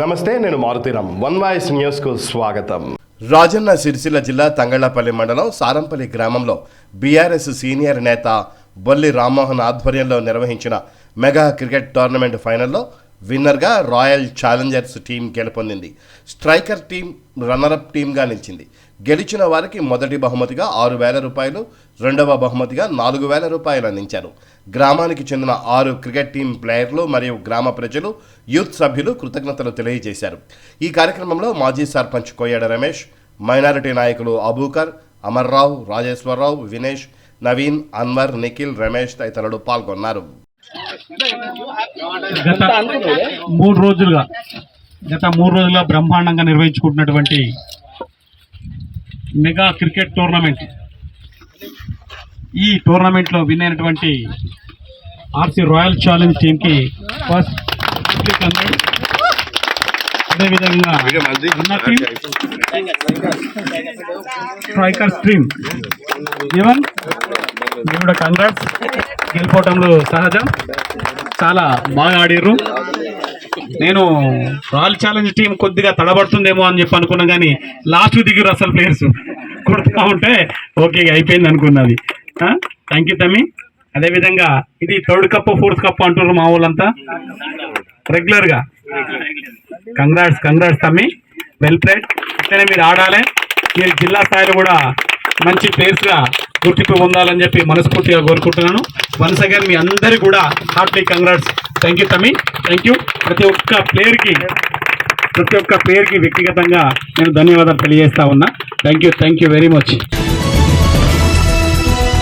నమస్తే నేను Maruthi Ram one voice న్యూస్కు స్వాగతం. రాజన్న సిరిసిల్ల జిల్లా తంగళ్ళపల్లి మండలం సారంపల్లి గ్రామంలో బీఆర్ఎస్ సీనియర్ నేత బొల్లి రామ్మోహన్ ఆధ్వర్యంలో నిర్వహించిన మెగా క్రికెట్ టోర్నమెంట్ ఫైనల్లో విన్నర్గా రాయల్ ఛాలెంజర్స్ టీం గెలుపొందింది. స్ట్రైకర్ టీం రన్నరప్ టీంగా నిలిచింది. గెలిచిన వారికి మొదటి బహుమతిగా ఆరు వేల రూపాయలు రెండవ బహుమతిగా నాలుగు వేల రూపాయలు అందించారు. గ్రామానికి చెందిన ఆరు క్రికెట్ టీం ప్లేయర్లు మరియు గ్రామ ప్రజలు యూత్ సభ్యులు కృతజ్ఞతలు తెలియజేశారు. ఈ కార్యక్రమంలో మాజీ సర్పంచ్ కొయ్యాడ రమేష్ మైనారిటీ నాయకులు అబూకర్ అమర్రావు రాజేశ్వరరావు వినేష్ నవీన్ అన్వర్ నిఖిల్ రమేష్ తదితరులు పాల్గొన్నారు. గత మూడు రోజులుగా గత మూడు రోజులుగా బ్రహ్మాండంగా నిర్వహించుకుంటున్నటువంటి మెగా క్రికెట్ టోర్నమెంట్. ఈ టోర్నమెంట్లో విన్ అయినటువంటి ఆర్సీ రాయల్ ఛాలెంజ్ టీంకి ఫస్ట్ అదేవిధంగా స్ట్రైకర్ స్ట్రీమ్ ఈవెన్ మీరు కూడా కంగ్రాట్స్ గెలిపోవటంలో సహజం. చాలా బాగా ఆడిర్రు. నేను రాయల్ ఛాలెంజ్ టీం కొద్దిగా తడబడుతుందేమో అని చెప్పి అనుకున్నా కానీ లాస్ట్ దిగిరు అసలు ప్లేయర్స్ కొడుతూ ఉంటే ఓకే అయిపోయింది అనుకున్నది. థ్యాంక్ యూ తమ్మి. అదేవిధంగా ఇది థర్డ్ కప్ ఫోర్త్ కప్ అంటున్నారు మా వాళ్ళంతా. రెగ్యులర్గా కంగ్రాట్స్ కంగ్రాట్స్ తమ్మి. వెల్ ప్లేడ్ ఇట్లనే మీరు ఆడాలి. మీరు జిల్లా స్థాయిలో కూడా మంచి ప్లేయర్స్గా గుర్తింపు పొందాలని చెప్పి మనస్ఫూర్తిగా కోరుకుంటున్నాను. వన్స్ అగైన్ మీ అందరి కూడా హార్ట్లీ కంగ్రాట్స్. థ్యాంక్ యూ తమి థ్యాంక్ యూ ప్రతి ఒక్క ప్లేయర్కి ప్రతి ఒక్క ప్లేయర్కి వ్యక్తిగతంగా నేను ధన్యవాదాలు తెలియజేస్తా ఉన్నా. Thank you thank you very much